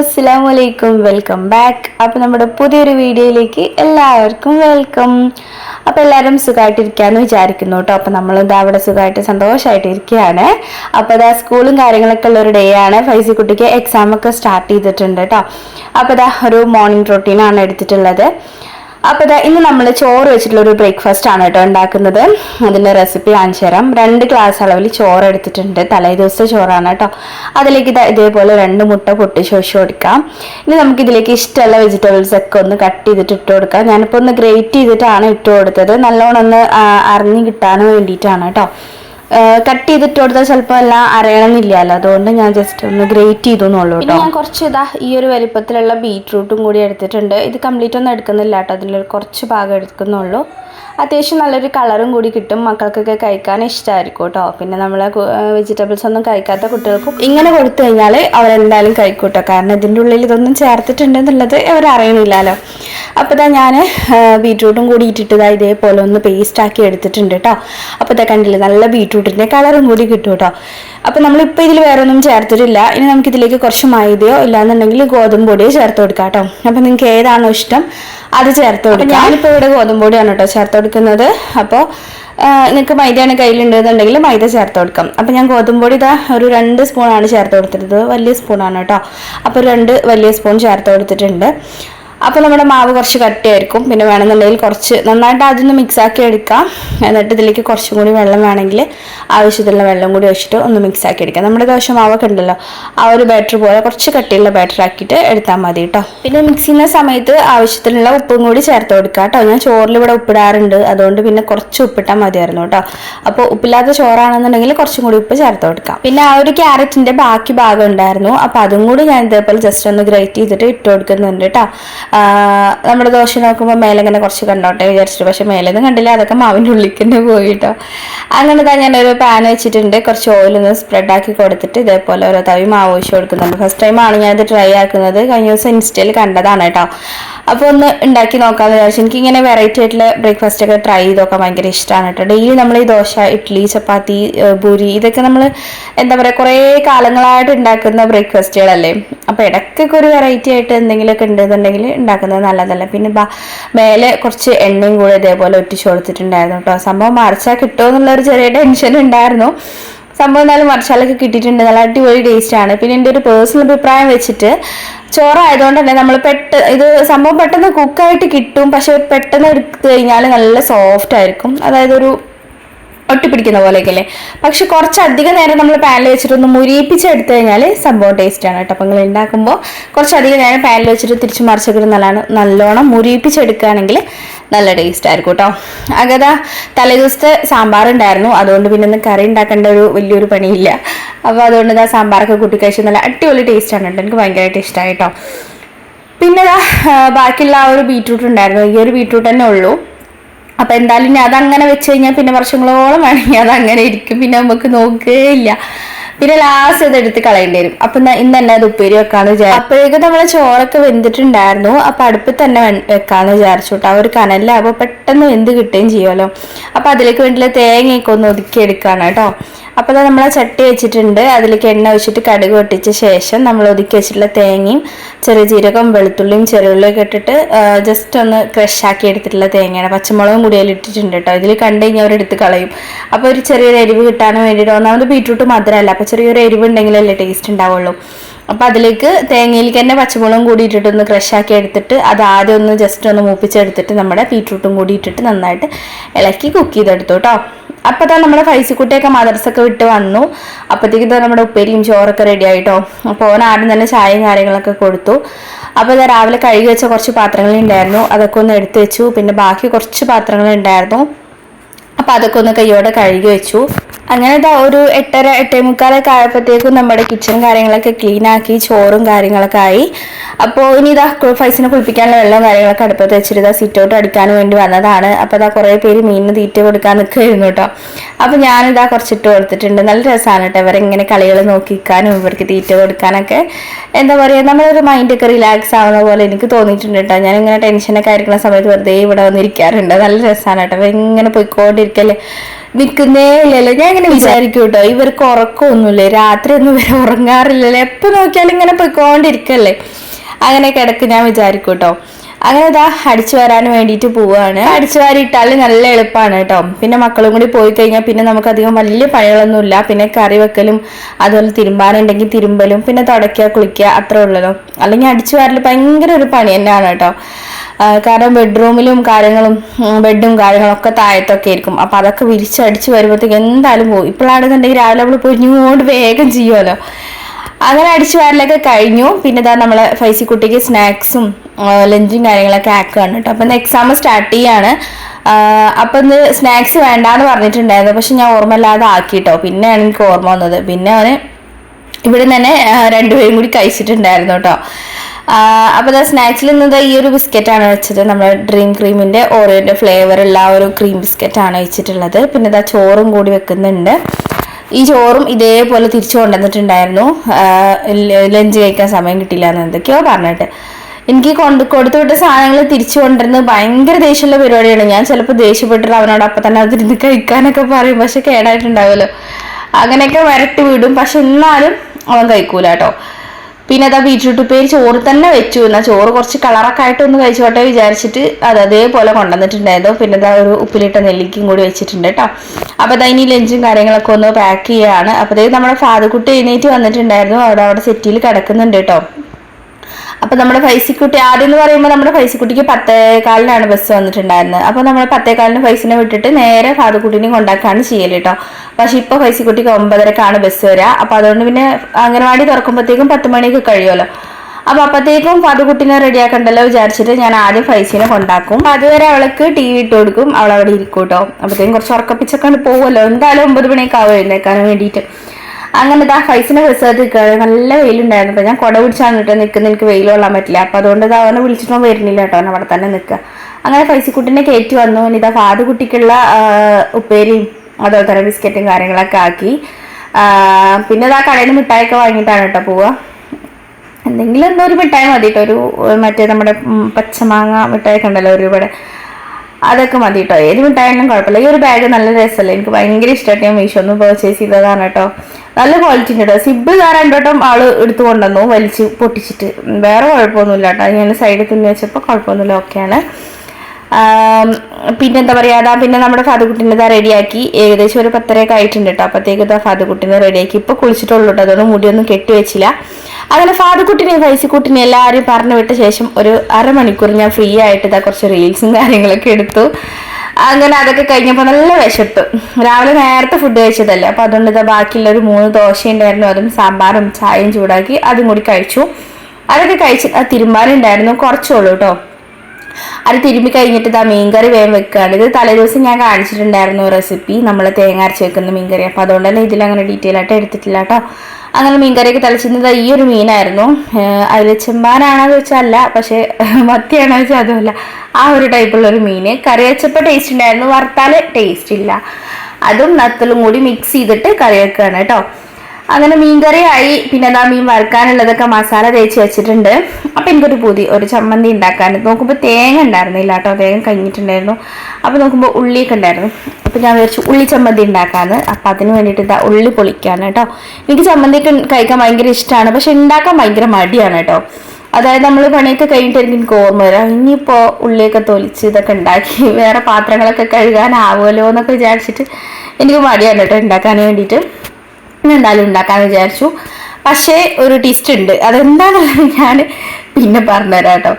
അസ്സാം വലൈക്കും welcome back അപ്പോൾ നമ്മുടെ പുതിയൊരു വീഡിയോയിലേക്ക് എല്ലാവർക്കും വെൽക്കം അപ്പോൾ എല്ലാവരും സുഖമായിട്ടിരിക്കാന്ന് വിചാരിക്കുന്നു കേട്ടോ. അപ്പോൾ നമ്മളും അവിടെ സുഖമായിട്ട് സന്തോഷമായിട്ട് ഇരിക്കുകയാണ് അപ്പോൾ ഇതാ സ്കൂളും കാര്യങ്ങളൊക്കെ ഉള്ള ഒരു ഡേ ആണ്. ഫൈസി കുട്ടിക്ക് എക്സാം ഒക്കെ സ്റ്റാർട്ട് ചെയ്തിട്ടുണ്ട് കേട്ടോ. അപ്പോൾ ഇതാ ഒരു മോർണിംഗ് റൊട്ടീനാണ് എടുത്തിട്ടുള്ളത്. അപ്പോൾ ഇതാ ഇന്ന് നമ്മൾ ചോറ് വെച്ചിട്ടുള്ള ഒരു ബ്രേക്ക്ഫാസ്റ്റ് ആണ് കേട്ടോ ഉണ്ടാക്കുന്നത്. അതിന്റെ റെസിപ്പി കാണിച്ചു തരാം. രണ്ട് ഗ്ലാസ് അളവിൽ ചോറ് എടുത്തിട്ടുണ്ട്. തലേ ദിവസത്തെ ചോറാണ് കേട്ടോ. അതിലേക്ക് ഇതാ ഇതേപോലെ രണ്ട് മുട്ട പൊട്ടിച്ച് ഒഴിച്ച് കൊടുക്കാം. ഇനി നമുക്ക് ഇതിലേക്ക് ഇഷ്ടമുള്ള വെജിറ്റബിൾസ് ഒക്കെ ഒന്ന് കട്ട് ചെയ്തിട്ട് ഇട്ട് കൊടുക്കാം. ഞാനിപ്പോൾ ഒന്ന് ഗ്രേറ്റ് ചെയ്തിട്ടാണ് ഇട്ട് കൊടുത്തത്. നല്ലോണം ഒന്ന് അറിഞ്ഞ് കിട്ടാൻ വേണ്ടിയിട്ടാണ് കേട്ടോ. കട്ട് ചെയ്തിട്ട് കൊടുത്താൽ ചിലപ്പോൾ എല്ലാം അറിയണമെന്നില്ലല്ലോ അതുകൊണ്ട് ഞാൻ ജസ്റ്റ് ഒന്ന് ഗ്രേറ്റ് ചെയ്തു എന്നുള്ളൂ കേട്ടോ ഞാൻ കുറച്ച് ഇതാ ഈ ഒരു വലിപ്പത്തിലുള്ള ബീറ്റ്റൂട്ടും കൂടി എടുത്തിട്ടുണ്ട്. ഇത് കംപ്ലീറ്റ് ഒന്നും എടുക്കുന്നില്ല കേട്ടോ അതിൽ കുറച്ച് ഭാഗം എടുക്കുന്നുള്ളൂ. അത്യാവശ്യം നല്ലൊരു കളറും കൂടി കിട്ടും. മക്കൾക്കൊക്കെ കഴിക്കാൻ ഇഷ്ടമായിരിക്കും കേട്ടോ. പിന്നെ നമ്മളെ വെജിറ്റബിൾസ് ഒന്നും കഴിക്കാത്ത കുട്ടികൾക്കും ഇങ്ങനെ കൊടുത്തു കഴിഞ്ഞാൽ അവരെന്തായാലും കഴിക്കൂട്ടോ കേട്ടോ. കാരണം ഇതിന്റെ ഉള്ളിൽ ഇതൊന്നും ചേർത്തിട്ടുണ്ടെന്നുള്ളത് അവർ അറിയണില്ലല്ലോ. അപ്പോൾ ഇതാ ഞാൻ ബീട്രൂട്ടും കൂടി ഇട്ടിട്ട് ഇതാ ഇതേപോലെ ഒന്ന് പേസ്റ്റ് ആക്കി എടുത്തിട്ടുണ്ട് കേട്ടോ. അപ്പോൾ ഇതാ കണ്ടില്ലേ നല്ല ബീട്രൂട്ടിന്റെ കളറും കൂടി കിട്ടും കേട്ടോ. അപ്പോൾ നമ്മളിപ്പോൾ ഇതിൽ വേറെ ഒന്നും ചേർത്തിട്ടില്ല. ഇനി നമുക്കിതിലേക്ക് കുറച്ച് മൈദയോ ഇല്ലാന്നുണ്ടെങ്കിൽ ഗോതമ്പ് പൊടിയോ ചേർത്ത് കൊടുക്കാം കേട്ടോ. അപ്പോൾ നിങ്ങൾക്ക് ഏതാണോ ഇഷ്ടം അത് ചേർത്ത് കൊടുക്കാം. ഞാനിപ്പോൾ ഇവിടെ ഗോതമ്പൊടിയാണ് കേട്ടോ ചേർത്ത് കൊടുക്കുന്നത്. അപ്പോൾ നിങ്ങൾക്ക് മൈദയാണ് കയ്യിലുണ്ടെന്നുണ്ടെങ്കിൽ മൈദ ചേർത്ത് കൊടുക്കാം. അപ്പോൾ ഞാൻ ഗോതമ്പൊടി ഇതാ ഒരു രണ്ട് സ്പൂണാണ് ചേർത്ത് കൊടുത്തിരുന്നത് വലിയ സ്പൂണാണ് കേട്ടോ. അപ്പോൾ രണ്ട് വലിയ സ്പൂൺ ചേർത്ത് കൊടുത്തിട്ടുണ്ട്. അപ്പോൾ നമ്മുടെ മാവ് കുറച്ച് കട്ടിയായിരിക്കും. പിന്നെ വേണമെന്നുണ്ടെങ്കിൽ കുറച്ച് നന്നായിട്ട് അതൊന്ന് മിക്സ് ആക്കി എടുക്കാം. എന്നിട്ട് ഇതിലേക്ക് കുറച്ചും കൂടി വെള്ളം വേണമെങ്കിൽ ആവശ്യത്തിലുള്ള വെള്ളം കൂടി ഒഴിച്ചിട്ട് ഒന്ന് മിക്സാക്കി എടുക്കാം. നമ്മുടെ ദോശ മാവൊക്കെ ഉണ്ടല്ലോ ആ ഒരു ബാറ്റർ പോലെ കുറച്ച് കട്ടിയുള്ള ബാറ്റർ ആക്കിയിട്ട് എടുത്താൽ മതി കേട്ടോ പിന്നെ മിക്സ് ചെയ്യുന്ന സമയത്ത് ആവശ്യത്തിനുള്ള ഉപ്പും കൂടി ചേർത്ത് കൊടുക്കാം കേട്ടോ ഞാൻ ചോറിൽ ഇവിടെ ഉപ്പിടാറുണ്ട്. അതുകൊണ്ട് പിന്നെ കുറച്ച് ഉപ്പിട്ടാൽ മതിയായിരുന്നു കേട്ടോ അപ്പോൾ ഉപ്പില്ലാത്ത ചോറാണെന്നുണ്ടെങ്കിൽ കുറച്ചും കൂടി ഉപ്പ് ചേർത്ത് കൊടുക്കാം. പിന്നെ ആ ഒരു ക്യാരറ്റിന്റെ ബാക്കി ഭാഗം ഉണ്ടായിരുന്നു. അപ്പോൾ അതും കൂടി ഞാൻ ഇതേപോലെ ജസ്റ്റ് ഒന്ന് ഗ്രേറ്റ് ചെയ്തിട്ട് ഇട്ട് കൊടുക്കുന്നുണ്ട് കേട്ടോ നമ്മുടെ ദോശ നോക്കുമ്പോൾ മേലെ ഇങ്ങനെ കുറച്ച് കണ്ടോട്ടെ വിചാരിച്ചിട്ട്. പക്ഷെ മേലെന്ന് കണ്ടില്ല. അതൊക്കെ മാവിന്റെ ഉള്ളിക്കന്നെ പോയിട്ടോ അങ്ങനെ തന്നെ ഞാനൊരു പാൻ വെച്ചിട്ടുണ്ട്. കുറച്ച് ഓയിലൊന്ന് സ്പ്രെഡാക്കി കൊടുത്തിട്ട് ഇതേപോലെ ഓരോ തവി മാവ് ഒഴിച്ച് കൊടുക്കുന്നുണ്ട്. ഫസ്റ്റ് ടൈമാണ് ഞാനത് ട്രൈ ആക്കുന്നത്. കഴിഞ്ഞ ദിവസം ഇൻസ്റ്റയിൽ കണ്ടതാണ് കേട്ടോ. അപ്പോൾ ഒന്ന് ഉണ്ടാക്കി നോക്കാമെന്ന് വിചാരിച്ചു. എനിക്ക് ഇങ്ങനെ വെറൈറ്റി ആയിട്ടുള്ള ബ്രേക്ക്ഫാസ്റ്റ് ഒക്കെ ട്രൈ ചെയ്ത് നോക്കാൻ ഭയങ്കര ഇഷ്ടമാണ് കേട്ടോ. ഡെയിലി നമ്മൾ ഈ ദോശ ഇഡ്ഡലി ചപ്പാത്തി ഭൂരി ഇതൊക്കെ നമ്മൾ എന്താ പറയുക കുറേ കാലങ്ങളായിട്ട് ഉണ്ടാക്കുന്ന ബ്രേക്ക്ഫാസ്റ്റുകളല്ലേ അപ്പോൾ ഇടയ്ക്കൊക്കെ ഒരു വെറൈറ്റി ആയിട്ട് എന്തെങ്കിലുമൊക്കെ ഉണ്ടെന്നുണ്ടെങ്കിൽ ഉണ്ടാക്കുന്നത് നല്ലതല്ല. പിന്നെ മേലെ കുറച്ച് എണ്ണയും കൂടെ ഇതേപോലെ ഒറ്റിച്ചു കൊടുത്തിട്ടുണ്ടായിരുന്നു കേട്ടോ. സംഭവം മറിച്ചാൽ കിട്ടുമോ എന്നുള്ളൊരു ചെറിയ ടെൻഷൻ ഉണ്ടായിരുന്നു. സംഭവം എന്നാലും വർഷാലൊക്കെ കിട്ടിയിട്ടുണ്ട്. നല്ല അടിപൊളി ടേസ്റ്റ് ആണ്. പിന്നെ എന്റെ ഒരു പേഴ്സണൽ അഭിപ്രായം വെച്ചിട്ട് ചോറായതുകൊണ്ട് തന്നെ നമ്മൾ പെട്ട ഇത് സംഭവം പെട്ടെന്ന് കുക്കായിട്ട് കിട്ടും. പക്ഷെ പെട്ടെന്ന് എടുത്തു കഴിഞ്ഞാൽ നല്ല സോഫ്റ്റ് ആയിരിക്കും. അതായത് ഒരു ഒട്ടിപ്പിടിക്കുന്ന പോലെയൊക്കെ അല്ലേ പക്ഷെ കുറച്ച് അധികം നേരം നമ്മൾ പാനിൽ വെച്ചിട്ട് ഒന്ന് മുരിയിപ്പിച്ച് എടുത്തു കഴിഞ്ഞാൽ സംഭവം ടേസ്റ്റ് ആണ് കേട്ടോ. അപ്പോൾ നിങ്ങൾ ഉണ്ടാക്കുമ്പോൾ കുറച്ചധികം നേരം പാനിൽ വെച്ചിട്ട് തിരിച്ച് മറിച്ചൊക്കെ നല്ലതാണ്. നല്ലോണം മുരിയിപ്പിച്ചെടുക്കുകയാണെങ്കിൽ നല്ല ടേസ്റ്റ് ആയിരിക്കും കേട്ടോ. അകത തലേ ദിവസത്തെ സാമ്പാർ ഉണ്ടായിരുന്നു. അതുകൊണ്ട് പിന്നെ ഒന്ന് കറി ഉണ്ടാക്കേണ്ട ഒരു വലിയൊരു പണിയില്ല. അപ്പോൾ അതുകൊണ്ട് ഇതാ സാമ്പാറൊക്കെ കൂട്ടി നല്ല അടിപൊളി ടേസ്റ്റ് ആണ് കേട്ടോ. എനിക്ക് ഭയങ്കരമായിട്ട് ഇഷ്ടമായി കേട്ടോ. പിന്നെ ബാക്കിയുള്ള ആ ഒരു ബീറ്റ്റൂട്ട് ഉണ്ടായിരുന്നു. ഈ ഒരു ബീറ്റ്റൂട്ട് തന്നെ ഉള്ളൂ. അപ്പൊ എന്തായാലും ഞാൻ അതങ്ങനെ വെച്ച് കഴിഞ്ഞാൽ പിന്നെ വർഷങ്ങളോളം വേണമെങ്കിൽ അതങ്ങനെ ഇരിക്കും. പിന്നെ നമുക്ക് നോക്കുകയില്ല പിന്നെ ലാസ്റ്റ് അത് എടുത്ത് കളയേണ്ടി വരും. അപ്പൊ ഇന്ന് തന്നെ അത് ഉപ്പേരി വെക്കാന്ന് വിചാരിച്ചു അപ്പോഴേക്കും നമ്മളെ ചോറൊക്കെ വെന്തിട്ടുണ്ടായിരുന്നു. അപ്പൊ അടുപ്പിൽ തന്നെ വെക്കാന്ന് വിചാരിച്ചു ആ ഒരു കനലാകുമ്പോൾ പെട്ടെന്ന് വെന്ത് കിട്ടുകയും ചെയ്യുമല്ലോ അപ്പൊ അതിലേക്ക് വേണ്ടിയുള്ള തേങ്ങയൊക്കെ ഒന്ന് ഒതുക്കി എടുക്കാണ് കേട്ടോ അപ്പോൾ അത് നമ്മൾ ചട്ടി വെച്ചിട്ടുണ്ട്. അതിലേക്ക് എണ്ണ ഒഴിച്ചിട്ട് കടുക് പൊട്ടിച്ച ശേഷം നമ്മൾ ഒതുക്കി വെച്ചിട്ടുള്ള തേങ്ങയും ചെറിയ ജീരകം വെളുത്തുള്ളിയും ചെറുള്ളിയൊക്കെ ഇട്ടിട്ട് ജസ്റ്റ് ഒന്ന് ക്രഷ് ആക്കി എടുത്തിട്ടുള്ള തേങ്ങയാണ്. പച്ചമുളകും കൂടി ഇട്ടിട്ടുണ്ട് കേട്ടോ. ഇതിൽ കണ്ടു കഴിഞ്ഞാൽ അവരെടുത്ത് കളയും. അപ്പോൾ ഒരു ചെറിയൊരു എരിവ് കിട്ടാൻ വേണ്ടിയിട്ട് ഒന്നാമത് ബീട്രൂട്ട് മധുരമല്ല. അപ്പോൾ ചെറിയൊരു എരിവ് ഉണ്ടെങ്കിലല്ലേ ടേസ്റ്റ് ഉണ്ടാവുള്ളൂ. അപ്പോൾ അതിലേക്ക് തേങ്ങയിലേക്ക് തന്നെ പച്ചമുളകും കൂടി ഇട്ടിട്ട് ഒന്ന് ക്രഷ് ആക്കി എടുത്തിട്ട് അത് ആദ്യം ഒന്ന് ജസ്റ്റ് ഒന്ന് മൂപ്പിച്ചെടുത്തിട്ട് നമ്മുടെ ബീട്രൂട്ടും കൂടി ഇട്ടിട്ട് നന്നായിട്ട് ഇളക്കി കുക്ക് ചെയ്തെടുത്തു കേട്ടോ. അപ്പോൾ തന്നെ നമ്മുടെ ഫൈസിക്കുട്ടിയൊക്കെ മദർസൊക്കെ വിട്ട് വന്നു. അപ്പോഴത്തേക്ക് തന്നെ നമ്മുടെ ഉപ്പേരിയും ചോറൊക്കെ റെഡി ആയിട്ടോ. അപ്പോൾ ഓൻ ആദ്യം തന്നെ ചായയും കാര്യങ്ങളൊക്കെ കൊടുത്തു. അപ്പോൾ ഇതാ രാവിലെ കഴുകി വെച്ച കുറച്ച് പാത്രങ്ങളുണ്ടായിരുന്നു അതൊക്കെ ഒന്ന് എടുത്തു വെച്ചു. പിന്നെ ബാക്കി കുറച്ച് പാത്രങ്ങളുണ്ടായിരുന്നു അപ്പോൾ അതൊക്കെ ഒന്ന് കയ്യോടെ കഴുകി വെച്ചു. അങ്ങനെ ഇതാ ഒരു എട്ടര എട്ടേ മുക്കാലൊക്കെ ആയപ്പോഴത്തേക്കും നമ്മുടെ കിച്ചൺ കാര്യങ്ങളൊക്കെ ക്ലീൻ ആക്കി ചോറും കാര്യങ്ങളൊക്കെ ആയി. അപ്പോൾ ഇനി ഇതാ ഫൈസിനെ കുളിപ്പിക്കാനുള്ള വെള്ളവും കാര്യങ്ങളൊക്കെ അടുപ്പത്ത് വെച്ചിട്ട് ഇതാ സിറ്റ് ഔട്ട് അടിക്കാൻ വേണ്ടി വന്നതാണ്. അപ്പോൾ ഇതാ കുറേ പേര് മീനിന് തീറ്റ കൊടുക്കാൻ നിൽക്കുകയായിരുന്നു കേട്ടോ. അപ്പോൾ ഞാനിതാ കുറച്ചിട്ട് കൊടുത്തിട്ടുണ്ട്. നല്ല രസമാണ് കേട്ടോ ഇവരെങ്ങനെ കളികൾ നോക്കിക്കാനും ഇവർക്ക് തീറ്റ കൊടുക്കാനൊക്കെ. എന്താ പറയുക നമ്മളൊരു മൈൻഡൊക്കെ റിലാക്സ് ആവുന്ന പോലെ എനിക്ക് തോന്നിയിട്ടുണ്ട് കേട്ടോ. ഞാൻ ഇങ്ങനെ ടെൻഷനൊക്കെ ആയിരിക്കുന്ന സമയത്ത് വെറുതെ ഇവിടെ വന്നിരിക്കാറുണ്ട്. നല്ല രസമാണ് കേട്ടോ. ഇങ്ങനെ പോയിക്കൊണ്ടിരിക്കല്ലേ. നിൽക്കുന്നേ ഇല്ലല്ലോ ഞാൻ ഇങ്ങനെ വിചാരിക്കും കേട്ടോ ഇവർക്ക് ഉറക്കമൊന്നുമില്ലേ? രാത്രി ഒന്നും ഇവർ ഉറങ്ങാറില്ലല്ലോ? എപ്പോൾ നോക്കിയാലും ഇങ്ങനെ പോയിക്കൊണ്ടിരിക്കല്ലേ? അങ്ങനെ കിടക്ക് ഞാൻ വിചാരിക്കും കേട്ടോ അങ്ങനെ ഇതാ അടിച്ചു വരാൻ വേണ്ടിയിട്ട് പോവുകയാണ് അടിച്ചു വാരിയിട്ടാൽ നല്ല എളുപ്പമാണ് കേട്ടോ. പിന്നെ മക്കളും കൂടി പോയി കഴിഞ്ഞാൽ പിന്നെ നമുക്ക് അധികം വലിയ പണികളൊന്നുമില്ല. പിന്നെ കറി വെക്കലും അതുപോലെ തിരുമ്പാനുണ്ടെങ്കിൽ തിരുമ്പലും പിന്നെ തുടയ്ക്കുക കുളിക്കുക അത്രേ ഉള്ളല്ലോ. അല്ലെങ്കിൽ അടിച്ചു വാരൽ ഭയങ്കര ഒരു പണി തന്നെയാണ് കേട്ടോ. കാരണം ബെഡ്റൂമിലും കാര്യങ്ങളും ബെഡും കാര്യങ്ങളും ഒക്കെ താഴത്തൊക്കെ ആയിരിക്കും. അപ്പൊ അതൊക്കെ വിരിച്ചടിച്ച് വരുമ്പോഴത്തേക്ക് എന്തായാലും പോകും ഇപ്പോഴാണെന്നുണ്ടെങ്കിൽ രാവിലെ നമ്മൾ ഇങ്ങോട്ട് വേഗം ചെയ്യുമല്ലോ അങ്ങനെ അടിച്ചു വാരലൊക്കെ കഴിഞ്ഞു. പിന്നെ ഇതാ നമ്മളെ ഫൈസിക്കുട്ടിക്ക് സ്നാക്സും ലഞ്ചും കാര്യങ്ങളൊക്കെ ആക്കുകയാണ് കേട്ടോ അപ്പം ഇന്ന് എക്സാം സ്റ്റാർട്ട് ചെയ്യാണ്. അപ്പം ഇന്ന് സ്നാക്സ് വേണ്ടാന്ന് പറഞ്ഞിട്ടുണ്ടായിരുന്നു. പക്ഷെ ഞാൻ ഓർമ്മയില്ലാതെ ആക്കി കേട്ടോ പിന്നെയാണ് എനിക്ക് ഓർമ്മ വന്നത്. പിന്നെ അവന് ഇവിടെ തന്നെ രണ്ടുപേരും കൂടി കഴിച്ചിട്ടുണ്ടായിരുന്നു കേട്ടോ. അപ്പോൾ ഇതാ സ്നാക്സിൽ നിന്ന് ഈ ഒരു ബിസ്ക്കറ്റാണ് വെച്ചത്. നമ്മുടെ ഡ്രീം ക്രീമിന്റെ ഓറിയോന്റെ ഫ്ലേവർ ഉള്ള ഒരു ക്രീം ബിസ്ക്കറ്റാണ് വെച്ചിട്ടുള്ളത്. പിന്നെ ഇതാ ചോറും കൂടി വെക്കുന്നുണ്ട്. ഈ ചോറും ഇതേപോലെ തിരിച്ചു കൊണ്ടുവന്നിട്ടുണ്ടായിരുന്നു. ലഞ്ച് കഴിക്കാൻ സമയം കിട്ടില്ല എന്ന് പറഞ്ഞിട്ട്. എനിക്ക് കൊണ്ട് കൊടുത്തു വിട്ട സാധനങ്ങൾ തിരിച്ചു കൊണ്ടിരുന്നത് ഭയങ്കര ദേഷ്യമുള്ള പരിപാടിയാണ്. ഞാൻ ചിലപ്പോൾ ദേഷ്യപ്പെട്ടിട്ട് അവനോട് അപ്പം തന്നെ അതിരുന്ന് കഴിക്കാനൊക്കെ പറയും. പക്ഷെ കേടായിട്ടുണ്ടാവുമല്ലോ. അങ്ങനെയൊക്കെ വരട്ടി വിടും. പക്ഷെ എന്നാലും അവൻ കഴിക്കൂല കേട്ടോ. പിന്നെ അതാ ബീട്രൂട്ട് പേര് ചോറ് തന്നെ വെച്ചു എന്നാൽ ചോറ് കുറച്ച് കളറൊക്കെ ആയിട്ട് ഒന്ന് കഴിച്ചോട്ടെ വിചാരിച്ചിട്ട് അത് അതേപോലെ കൊണ്ടുവന്നിട്ടുണ്ടായിരുന്നു. പിന്നെ അതാ ഒരു ഉപ്പിലിട്ട നെല്ലിക്കും കൂടി വെച്ചിട്ടുണ്ട് കേട്ടോ അപ്പോൾ അതാ ഇനി ലഞ്ചും കാര്യങ്ങളൊക്കെ ഒന്ന് പാക്ക് ചെയ്യുകയാണ് അപ്പോഴത്തേക്ക് നമ്മുടെ ഫാദർക്കുട്ടി എഴുന്നേറ്റ് വന്നിട്ടുണ്ടായിരുന്നു. അവിടെ അവിടെ സെറ്റിയിൽ കിടക്കുന്നുണ്ട് കേട്ടോ അപ്പൊ നമ്മുടെ ഫൈസിക്കുട്ടി ആദ്യം എന്ന് പറയുമ്പോൾ നമ്മുടെ ഫൈസിക്കുട്ടിക്ക് പത്തേകാലിനാണ് ബസ് വന്നിട്ടുണ്ടായിരുന്നത്. അപ്പൊ നമ്മൾ പത്തേകാലിന് ഫൈസിനെ വിട്ടിട്ട് നേരെ ഫാദുക്കുട്ടിനെ കൊണ്ടാക്കാണ് ചെയ്യൽ കേട്ടോ പക്ഷെ ഇപ്പൊ ഫൈസിക്കുട്ടിക്ക് ഒമ്പതരക്കാണ് ബസ് വരിക അപ്പൊ അതുകൊണ്ട് പിന്നെ അംഗനവാടി തുറക്കുമ്പോഴത്തേക്കും പത്ത് മണിയൊക്കെ കഴിയുമല്ലോ. അപ്പൊ അപ്പത്തേക്കും ഫാദുക്കുട്ടിനെ റെഡിയാക്കണ്ടല്ലോ വിചാരിച്ചിട്ട് ഞാൻ ആദ്യം ഫൈസിനെ കൊണ്ടാക്കും. അതുവരെ അവൾക്ക് ടി വി ഇട്ട് കൊടുക്കും. അവൾ അവിടെ ഇരിക്കും കേട്ടോ അപ്പത്തേക്കും കുറച്ച് ഉറക്കപ്പിച്ചൊക്കെ പോകുമല്ലോ എന്തായാലും ഒമ്പത് മണിയൊക്കെ ആവും എഴുന്നേക്കാൻ വേണ്ടിയിട്ട്. അങ്ങനെ ആ ഫൈസിനെ റിസർച്ച് കയറി നല്ല വെയിലുണ്ടായിരുന്നു അപ്പം ഞാൻ കുട പിടിച്ചാണ് കേട്ടോ നിൽക്കുന്നത് എനിക്ക് വെയിൽ കൊള്ളാൻ പറ്റില്ല. അപ്പം അതുകൊണ്ട് ഇത് അവനെ വിളിച്ചിട്ടോ വരുന്നില്ല കേട്ടോ. അവിടെ തന്നെ നിൽക്കുക. അങ്ങനെ ഫൈസിക്കുട്ടിനെ കയറ്റി വന്നു. ഇനി ഇതാ ഫാദ് കുട്ടിക്കുള്ള ഉപ്പേരിയും അതുപോലെ തന്നെ ബിസ്ക്കറ്റും കാര്യങ്ങളൊക്കെ ആക്കി. പിന്നെ ഇതാ കടയിൽ നിന്ന് മിഠായിയൊക്കെ വാങ്ങിയിട്ടാണ് കേട്ടോ പോവുക. എന്തെങ്കിലും എന്തോ ഒരു മിഠായി മതി കേട്ടോ. ഒരു മറ്റേ നമ്മുടെ പച്ചമാങ്ങ മിഠായി ഉണ്ടല്ലോ ഒരുപാട് അതൊക്കെ മതി കേട്ടോ. ഏത് മിഠായാലും കുഴപ്പമില്ല. ഈ ഒരു ബാഗ് നല്ല രസമല്ലേ? എനിക്ക് ഭയങ്കര ഇഷ്ടമായിട്ട് ഞാൻ മീഷോ ഒന്ന് പർച്ചേസ് ചെയ്തതാണ് കേട്ടോ. നല്ല ക്വാളിറ്റി ഉണ്ട് കേട്ടോ സിബ് ഞാൻ രണ്ടോട്ടം ആൾ എടുത്തു കൊണ്ടുവന്നു വലിച്ച് പൊട്ടിച്ചിട്ട്. വേറെ കുഴപ്പമൊന്നുമില്ല കേട്ടോ ഞാൻ സൈഡിൽ തുന്നി വെച്ചപ്പോൾ കുഴപ്പമൊന്നുമില്ല ഓക്കെയാണ് പിന്നെ എന്താ പറയുക അതാ പിന്നെ നമ്മുടെ ഫാദുകുട്ടിനെ ഇതാ റെഡിയാക്കി ഏകദേശം ഒരു പത്തരയൊക്കെ ആയിട്ടുണ്ട് കേട്ടോ അപ്പോഴത്തേക്ക് ഇതാ ഫാദുകുട്ടിനെ റെഡിയാക്കി ഇപ്പോൾ കുളിച്ചിട്ടുള്ളൂ കേട്ടോ അതുകൊണ്ട് മുടിയൊന്നും കെട്ടിവെച്ചില്ല അങ്ങനെ ഫാദുകുട്ടിനെ ഫൈസിക്കുട്ടിനെ എല്ലാവരും പറഞ്ഞു വിട്ട ശേഷം ഒരു അരമണിക്കൂർ ഞാൻ ഫ്രീ ആയിട്ട് ഇതാ കുറച്ച് റീൽസും കാര്യങ്ങളൊക്കെ എടുത്തു. അങ്ങനെ അതൊക്കെ കഴിഞ്ഞപ്പോൾ നല്ല വിശപ്പ്. രാവിലെ നേരത്തെ ഫുഡ് കഴിച്ചതല്ലേ. അപ്പോൾ അതുകൊണ്ട് ഇതാ ബാക്കിയുള്ള ഒരു മൂന്ന് ദോശ ഉണ്ടായിരുന്നു അതും സാമ്പാറും ചായയും ചൂടാക്കി അതും കൂടി കഴിച്ചു. അതൊക്കെ കഴിച്ച് തിരുമ്പാനുണ്ടായിരുന്നു കുറച്ചുള്ളൂ കേട്ടോ അത് തിരുമ്പി കഴിഞ്ഞിട്ട് ഇതാ മീൻകറി വേഗം വെക്കുകയാണ് ഇത് തലേദിവസം ഞാൻ കാണിച്ചിട്ടുണ്ടായിരുന്നു റെസിപ്പി. നമ്മൾ തേങ്ങ അരച്ച് വെക്കുന്ന മീൻകറി. അപ്പോൾ അതുകൊണ്ട് തന്നെ ഇതിലങ്ങനെ ഡീറ്റെയിൽ ആയിട്ട് എടുത്തിട്ടില്ല കേട്ടോ അങ്ങനെ മീൻകറിയൊക്കെ തളിച്ചിരുന്നത് ഈ ഒരു മീനായിരുന്നു. അതിൽ ചെമ്പാനാണെന്ന് വെച്ചാൽ അല്ല പക്ഷേ മത്തിയാണോ വെച്ചാൽ അതുമല്ല. ആ ഒരു ടൈപ്പുള്ള ഒരു മീൻ കറി വെച്ചപ്പോൾ ടേസ്റ്റ് ഉണ്ടായിരുന്നു വറുത്താൽ ടേസ്റ്റ് ഇല്ല. അതും നത്തലും കൂടി മിക്സ് ചെയ്തിട്ട് കറി വെക്കുകയാണ് കേട്ടോ. അങ്ങനെ മീൻകറി ആയി പിന്നെ എന്താ മീൻ വറുക്കാനുള്ളതൊക്കെ മസാല തേച്ച് വെച്ചിട്ടുണ്ട്. അപ്പം എനിക്കൊരു പൊതി ഒരു ചമ്മന്തി ഉണ്ടാക്കാൻ. നോക്കുമ്പോൾ തേങ്ങ ഉണ്ടായിരുന്നില്ല കേട്ടോ തേങ്ങ കഴിഞ്ഞിട്ടുണ്ടായിരുന്നു അപ്പോൾ നോക്കുമ്പോൾ ഉള്ളിയൊക്കെ ഉണ്ടായിരുന്നു. അപ്പോൾ ഞാൻ വിചാരിച്ചു ഉള്ളി ചമ്മന്തി ഉണ്ടാക്കാന്ന്. അപ്പം അതിന് വേണ്ടിയിട്ട് ഇതാ ഉള്ളി പൊളിക്കാണ് കേട്ടോ. എനിക്ക് ചമ്മന്തിയൊക്കെ കഴിക്കാൻ ഭയങ്കര ഇഷ്ടമാണ് പക്ഷെ ഉണ്ടാക്കാൻ ഭയങ്കര മടിയാണ് കേട്ടോ. അതായത് നമ്മൾ പണിയൊക്കെ കഴിഞ്ഞിട്ട് എനിക്ക് ഓർമ്മ വരാം. ഇനിയിപ്പോൾ ഉള്ളിയൊക്കെ തൊലിച്ച് ഇതൊക്കെ ഉണ്ടാക്കി വേറെ പാത്രങ്ങളൊക്കെ കഴുകാനാവുമല്ലോ എന്നൊക്കെ വിചാരിച്ചിട്ട് എനിക്ക് മടിയാണ് കേട്ടോ ഉണ്ടാക്കാൻ വേണ്ടിയിട്ട്. എന്തായാലും ഉണ്ടാക്കാന്ന് വിചാരിച്ചു. പക്ഷേ ഒരു ടിസ്റ്റ് ഉണ്ട്. അതെന്താണെന്നുള്ളത് ഞാൻ പിന്നെ പറഞ്ഞുതരാം കേട്ടോ.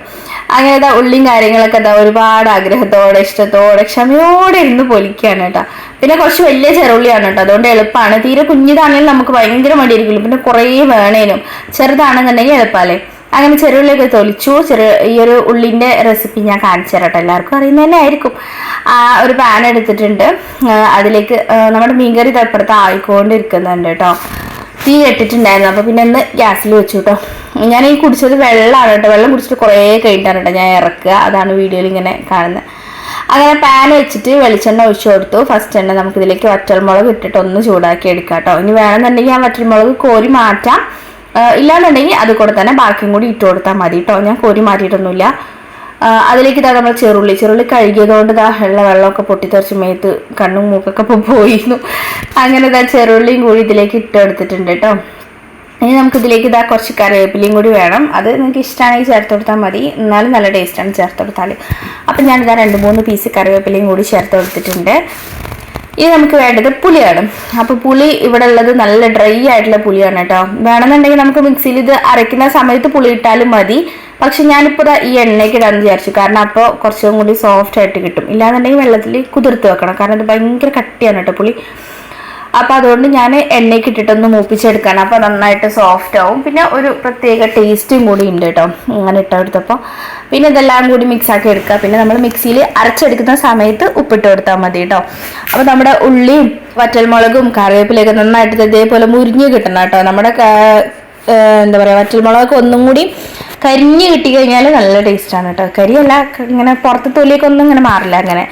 അങ്ങനെ ഇതാ ഉള്ളിയും കാര്യങ്ങളൊക്കെ എന്താ ഒരുപാട് ആഗ്രഹത്തോടെ ഇഷ്ടത്തോടെ ക്ഷമയോടെ ഇരുന്ന് പൊലിക്കുകയാണ് കേട്ടോ. പിന്നെ കുറച്ച് വലിയ ചെറുള്ളിയാണ് കേട്ടോ. അതുകൊണ്ട് എളുപ്പമാണ്. തീരെ കുഞ്ഞിതാണെങ്കിലും നമുക്ക് ഭയങ്കര മടിയായിരിക്കില്ല പിന്നെ കുറേ വേണേനും. ചെറുതാണെന്നുണ്ടെങ്കിൽ എളുപ്പമല്ലേ? അങ്ങനെ ചെറുള്ളിയൊക്കെ തൊലിച്ചു. ചെറു ഈ ഒരു ഉള്ളിന്റെ റെസിപ്പി ഞാൻ കാണിച്ചു തരട്ടെ. എല്ലാവർക്കും അറിയുന്ന തന്നെ ആയിരിക്കും. ഒരു പാൻ എടുത്തിട്ടുണ്ട്. അതിലേക്ക് നമ്മുടെ മീൻകറി തപ്പുറത്ത് ആയിക്കൊണ്ടിരിക്കുന്നുണ്ട് കേട്ടോ. തീ കെട്ടിട്ടുണ്ടായിരുന്നു അപ്പോൾ പിന്നെ ഒന്ന് ഗ്യാസിൽ വെച്ചു കേട്ടോ. ഞാൻ ഈ കുടിച്ചത് വെള്ളമാണ് കേട്ടോ. വെള്ളം കുടിച്ചിട്ട് കുറേ കഴിഞ്ഞിട്ടാണ് കേട്ടോ ഞാൻ ഇറക്കുക. അതാണ് വീഡിയോയിൽ ഇങ്ങനെ കാണുന്നത്. അങ്ങനെ പാൻ വെച്ചിട്ട് വെളിച്ചെണ്ണ ഒഴിച്ചു കൊടുത്തു. ഫസ്റ്റ് തന്നെ നമുക്കിതിലേക്ക് വറ്റൽമുളക് ഇട്ടിട്ട് ഒന്ന് ചൂടാക്കി എടുക്കാം കേട്ടോ. ഇനി വേണമെന്നുണ്ടെങ്കിൽ ആ വറ്റൽമുളക് കോരി മാറ്റാം. ഇല്ലാന്നുണ്ടെങ്കിൽ അത് കൂടെ തന്നെ ബാക്കിയും കൂടി ഇട്ട് കൊടുത്താൽ മതി കേട്ടോ ഞാൻ കോരി മാറ്റിയിട്ടൊന്നുമില്ല. അതിലേക്ക് ഇതാ നമ്മൾ ചെറുള്ളി ചെറുള്ളി കഴുകിയതുകൊണ്ട് ഇതാ ഉള്ള വെള്ളമൊക്കെ പൊട്ടിത്തെറിച്ച് മേത്ത് കണ്ണും മൂക്കൊക്കെ ഇപ്പോൾ പോയിരുന്നു. അങ്ങനെ ഇതാ ചെറുള്ളിയും കൂടി ഇതിലേക്ക് ഇട്ട് കൊടുത്തിട്ടുണ്ട് കേട്ടോ ഇനി നമുക്ക് ഇതിലേക്ക് ഇതാ കുറച്ച് കറിവേപ്പിലയും കൂടി വേണം. അത് നിങ്ങൾക്ക് ഇഷ്ടമാണെങ്കിൽ ചേർത്ത് കൊടുത്താൽ മതി. എന്നാലും നല്ല ടേസ്റ്റാണ് ചേർത്ത് കൊടുത്താൽ അപ്പം ഞാനിതാ രണ്ട് മൂന്ന് പീസ് കറിവേപ്പിലയും കൂടി ചേർത്ത് കൊടുത്തിട്ടുണ്ട്. ഇനി നമുക്ക് വേണ്ടത് പുളിയാണ്. അപ്പോൾ പുളി ഇവിടെ ഉള്ളത് നല്ല ഡ്രൈ ആയിട്ടുള്ള പുളിയാണ് കേട്ടോ. വേണമെന്നുണ്ടെങ്കിൽ നമുക്ക് മിക്സിയിൽ ഇത് അരയ്ക്കുന്ന സമയത്ത് പുളി ഇട്ടാലും മതി. പക്ഷെ ഞാനിപ്പോൾ ഈ എണ്ണയ്ക്ക് ഇടാന്ന് വിചാരിച്ചു. കാരണം അപ്പോൾ കുറച്ചും കൂടി സോഫ്റ്റ് ആയിട്ട് കിട്ടും. ഇല്ലാന്നുണ്ടെങ്കിൽ വെള്ളത്തിൽ കുതിർത്ത് വെക്കണം. കാരണം ഇത് ഭയങ്കര കട്ടിയാണ് കേട്ടോ പുളി. അപ്പൊ അതുകൊണ്ട് ഞാൻ എണ്ണയ്ക്ക് ഇട്ടിട്ടൊന്ന് മൂപ്പിച്ചെടുക്കാൻ അപ്പൊ നന്നായിട്ട് സോഫ്റ്റ് ആവും. പിന്നെ ഒരു പ്രത്യേക ടേസ്റ്റും കൂടി ഉണ്ട് കേട്ടോ അങ്ങനെ ഇട്ടെടുത്തപ്പോൾ പിന്നെ ഇതെല്ലാം കൂടി മിക്സ് ആക്കി എടുക്കുക. പിന്നെ നമ്മൾ മിക്സിയിൽ അരച്ചെടുക്കുന്ന സമയത്ത് ഉപ്പിട്ട് കൊടുത്താൽ മതി കേട്ടോ അപ്പൊ നമ്മുടെ ഉള്ളിയും വറ്റൽമുളകും കറിവേപ്പിലൊക്കെ നന്നായിട്ട് ഇതേപോലെ മുരിഞ്ഞ് കിട്ടണം കേട്ടോ നമ്മുടെ എന്താ പറയുക വറ്റൽമുളകൊക്കെ ഒന്നും കൂടി കരിഞ്ഞ് കിട്ടി കഴിഞ്ഞാൽ നല്ല ടേസ്റ്റാണ് കേട്ടോ കരിയല്ല ഇങ്ങനെ പുറത്തെ തൊലിയൊക്കെ ഒന്നും ഇങ്ങനെ മാറില്ല അങ്ങനെ.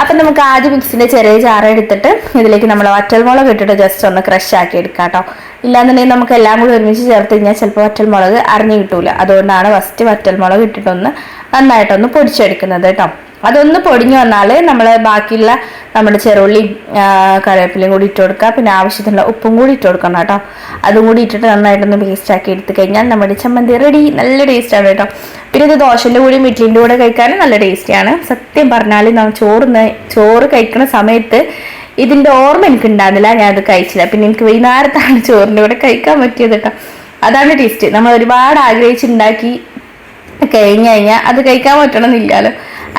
അപ്പം നമുക്ക് ആദ്യം മിക്സിന്റെ ചെറിയ ചാറ എടുത്തിട്ട് ഇതിലേക്ക് നമ്മൾ വറ്റൽമുളക് ഇട്ടിട്ട് ജസ്റ്റ് ഒന്ന് ക്രഷ് ആക്കി എടുക്കാം കേട്ടോ ഇല്ലാന്നുണ്ടെങ്കിൽ നമുക്ക് എല്ലാം കൂടി ഒരുമിച്ച് ചേർത്ത് കഴിഞ്ഞാൽ ചിലപ്പോൾ വറ്റൽമുളക് അറിഞ്ഞു കിട്ടൂല. അതുകൊണ്ടാണ് ഫസ്റ്റ് വറ്റൽമുളക് ഇട്ടിട്ടൊന്ന് നന്നായിട്ടൊന്ന് പൊടിച്ചെടുക്കുന്നത് കേട്ടോ അതൊന്ന് പൊടിഞ്ഞു വന്നാൽ നമ്മൾ ബാക്കിയുള്ള നമ്മുടെ ചെറുള്ളിയും കറിവേപ്പിലയും കൂടി ഇട്ട് കൊടുക്കുക. പിന്നെ ആവശ്യത്തിനുള്ള ഉപ്പും കൂടി ഇട്ട് കൊടുക്കണം കേട്ടോ. അതും കൂടി ഇട്ടിട്ട് നന്നായിട്ടൊന്ന് പേസ്റ്റ് ആക്കി എടുത്തു കഴിഞ്ഞാൽ നമ്മുടെ ചമ്മന്തി റെഡി നല്ല ടേസ്റ്റാണ് കേട്ടോ. പിന്നെ ഇത് ദോശന്റെ കൂടി ഇഡ്ലിന്റെ കൂടെ കഴിക്കാനും നല്ല ടേസ്റ്റിയാണ് സത്യം പറഞ്ഞാൽ ചോറ് ചോറ് കഴിക്കുന്ന സമയത്ത് ഇതിന്റെ ഓർമ്മ എനിക്ക് ഉണ്ടാകുന്നില്ല ഞാൻ അത് കഴിച്ചില്ല. പിന്നെ എനിക്ക് വൈകുന്നേരത്താണ് ചോറിന്റെ കൂടെ കഴിക്കാൻ പറ്റിയത് കേട്ടോ. അതാണ് ടേസ്റ്റ് നമ്മൾ ഒരുപാട് ആഗ്രഹിച്ചുണ്ടാക്കി കഴിഞ്ഞ് കഴിഞ്ഞാൽ അത് കഴിക്കാൻ പറ്റണമെന്നില്ലല്ലോ.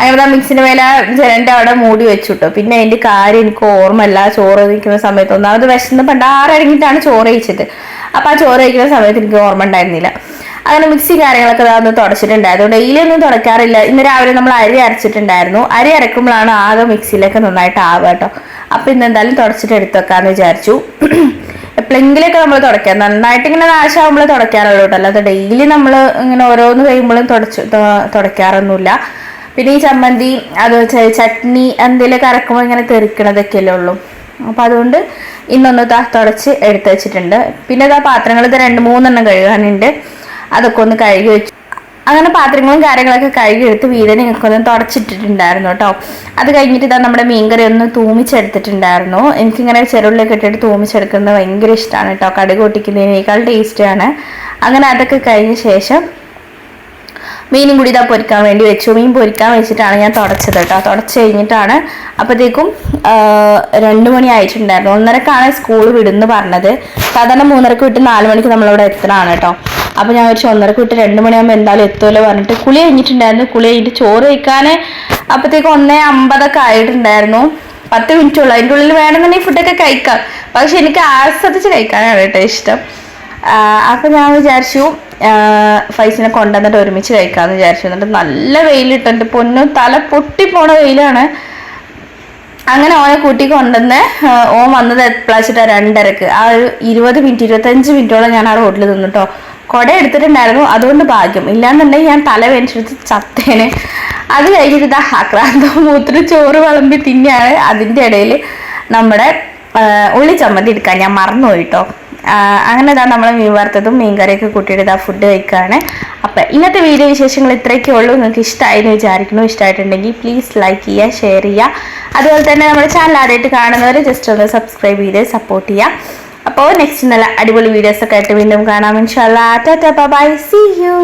അങ്ങനെ മിക്സിന് മേലെ ജനന്റെ അവിടെ മൂടി വെച്ചുട്ടോ. പിന്നെ അതിന്റെ കാര്യം എനിക്ക് ഓർമ്മല്ല ചോറ് കഴിക്കുന്ന സമയത്ത് ഒന്നാമത് വിശന്ന് പണ്ടാറടങ്ങിയിട്ടാണ് ചോറ് കഴിച്ചത്. അപ്പൊ ആ ചോറ് കഴിക്കുന്ന സമയത്ത് എനിക്ക് ഓർമ്മ ഉണ്ടായിരുന്നില്ല. അങ്ങനെ മിക്സി കാര്യങ്ങളൊക്കെ ഒന്ന് തുടച്ചിട്ടുണ്ടായിരുന്നു ഡെയിലി ഒന്നും തുടക്കാറില്ല. ഇന്ന് രാവിലെ നമ്മൾ അരി അരച്ചിട്ടുണ്ടായിരുന്നു. അരി അരക്കുമ്പോഴാണ് ആകെ മിക്സിയിലൊക്കെ നന്നായിട്ട് ആവുക കേട്ടോ. അപ്പൊ ഇന്ന് എന്തായാലും തുടച്ചിട്ട് എടുത്തു വെക്കാന്ന് വിചാരിച്ചു. എപ്പോഴെങ്കിലൊക്കെ നമ്മൾ തുടയ്ക്കാം. നന്നായിട്ട് ഇങ്ങനെ നാശമാകുമ്പോൾ തുടക്കാറുള്ളൂ കേട്ടോ. അല്ലാതെ ഡെയിലി നമ്മൾ ഇങ്ങനെ ഓരോന്ന് കഴിയുമ്പോഴും തുടച്ച് തുടക്കാറൊന്നുമില്ല പിന്നെ ഈ ചമ്മന്തി അത് ചട്നി എന്തെങ്കിലും കറക്കുമ്പോൾ ഇങ്ങനെ തെറിക്കണതൊക്കെ അല്ലേ ഉള്ളൂ. അപ്പം അതുകൊണ്ട് ഇന്നൊന്ന് താ തുടച്ച് എടുത്തു വെച്ചിട്ടുണ്ട്. പിന്നെ ഇതാ പാത്രങ്ങൾ ഇത് രണ്ട് മൂന്നെണ്ണം കഴുകാനുണ്ട്. അതൊക്കെ ഒന്ന് കഴുകി വെച്ചു അങ്ങനെ പാത്രങ്ങളും കാര്യങ്ങളൊക്കെ കഴുകി എടുത്ത് വീടിനെ ഒന്ന് തുടച്ചിട്ടിട്ടുണ്ടായിരുന്നു കേട്ടോ. അത് കഴിഞ്ഞിട്ട് ഇതാ നമ്മുടെ മീൻകറി ഒന്ന് തൂമിച്ചെടുത്തിട്ടുണ്ടായിരുന്നു. എനിക്കിങ്ങനെ ചെറുള്ളിയൊക്കെ ഇട്ടിട്ട് തൂമിച്ചെടുക്കുന്നത് ഭയങ്കര ഇഷ്ടമാണ് കേട്ടോ. കടുക് പൊട്ടിക്കുന്നതിനേക്കാൾ ടേസ്റ്റാണ് അങ്ങനെ അതൊക്കെ കഴിഞ്ഞ ശേഷം മീനും കൂടി ഇതാ പൊരിക്കാൻ വേണ്ടി വെച്ചു. മീൻ പൊരിക്കാൻ വെച്ചിട്ടാണ് ഞാൻ തുടച്ചത് കേട്ടോ. തുടച്ച് കഴിഞ്ഞിട്ടാണ് അപ്പോഴത്തേക്കും രണ്ട് മണി ആയിട്ടുണ്ടായിരുന്നു. ഒന്നരക്കാണ് സ്കൂൾ വിടുന്ന് പറഞ്ഞത്. സാധാരണ മൂന്നരക്ക് വിട്ട് നാല് മണിക്ക് നമ്മളവിടെ എത്തണമാണ് കേട്ടോ. അപ്പോൾ ഞാൻ വെച്ച് ഒന്നരക്ക് വിട്ട് രണ്ട് മണിയാകുമ്പോൾ എന്തായാലും എത്തുമല്ലോ പറഞ്ഞിട്ട് കുളി കഴിഞ്ഞിട്ടുണ്ടായിരുന്നു. കുളി കഴിഞ്ഞിട്ട് ചോറ് കഴിക്കാൻ അപ്പോഴത്തേക്കും ഒന്നേ അമ്പതൊക്കെ ആയിട്ടുണ്ടായിരുന്നു. പത്ത് മിനിറ്റ് ഉള്ളു. അതിന്റെ ഉള്ളിൽ വേണമെന്നുണ്ടെങ്കിൽ ഫുഡൊക്കെ കഴിക്കാം. പക്ഷെ എനിക്ക് ആസ്വദിച്ച് കഴിക്കാനാണ് കേട്ടോ ഇഷ്ടം. അപ്പം ഞാൻ വിചാരിച്ചു ഫൈസിനെ കൊണ്ടുവന്നിട്ട് ഒരുമിച്ച് കഴിക്കാമെന്ന് വിചാരിച്ചു. എന്നിട്ട് നല്ല വെയിലിട്ട്. എന്റെ പൊന്നു തല പൊട്ടിപ്പോണ വെയിലാണ്. അങ്ങനെ ഓനെ കൂട്ടി കൊണ്ടുവന്ന് ഓൻ വന്നത് എപ്പോഴാച്ചിട്ടാ രണ്ടരക്ക്. ആ ഒരു ഇരുപത് മിനിറ്റ് ഇരുപത്തഞ്ച് മിനിറ്റോളം ഞാൻ ആ റോഡിൽ നിന്നിട്ടോ കുട എടുത്തിട്ടുണ്ടായിരുന്നു. അതുകൊണ്ട് ഭാഗ്യം. ഇല്ലാന്നുണ്ടെങ്കിൽ ഞാൻ തല വേനിച്ചെടുത്ത് ചത്തേനെ. അത് കഴിഞ്ഞിട്ട് ഇതാ ആക്രാന്തം മൂത്തിന് ചോറ് വിളമ്പി തിന്നെയാണ് അതിന്റെ ഇടയിൽ നമ്മുടെ ഉള്ളി ചമ്മന്തി എടുക്കാൻ ഞാൻ മറന്നുപോയി കേട്ടോ അങ്ങനെ ഇതാ നമ്മൾ മീൻ വറുത്തതും മീൻ കറിയൊക്കെ കൂട്ടിയിട്ട് ഇതാ ഫുഡ് കഴിക്കുകയാണ് അപ്പം ഇന്നത്തെ വീഡിയോ വിശേഷങ്ങൾ ഇത്രയൊക്കെ ഉള്ളൂ. നിങ്ങൾക്ക് ഇഷ്ടമായി എന്ന് വിചാരിക്കുന്നു. ഇഷ്ടമായിട്ടുണ്ടെങ്കിൽ പ്ലീസ് ലൈക്ക് ചെയ്യുക ഷെയർ ചെയ്യുക. അതുപോലെ തന്നെ നമ്മുടെ ചാനൽ ആദ്യമായിട്ട് കാണുന്നവർ ജസ്റ്റ് ഒന്ന് സബ്സ്ക്രൈബ് ചെയ്ത് സപ്പോർട്ട് ചെയ്യുക. അപ്പോൾ നെക്സ്റ്റ് നല്ല അടിപൊളി വീഡിയോസൊക്കെ ആയിട്ട് വീണ്ടും കാണാം. ഇൻഷാല്ലാ ടാറ്റാ ബൈ സി യു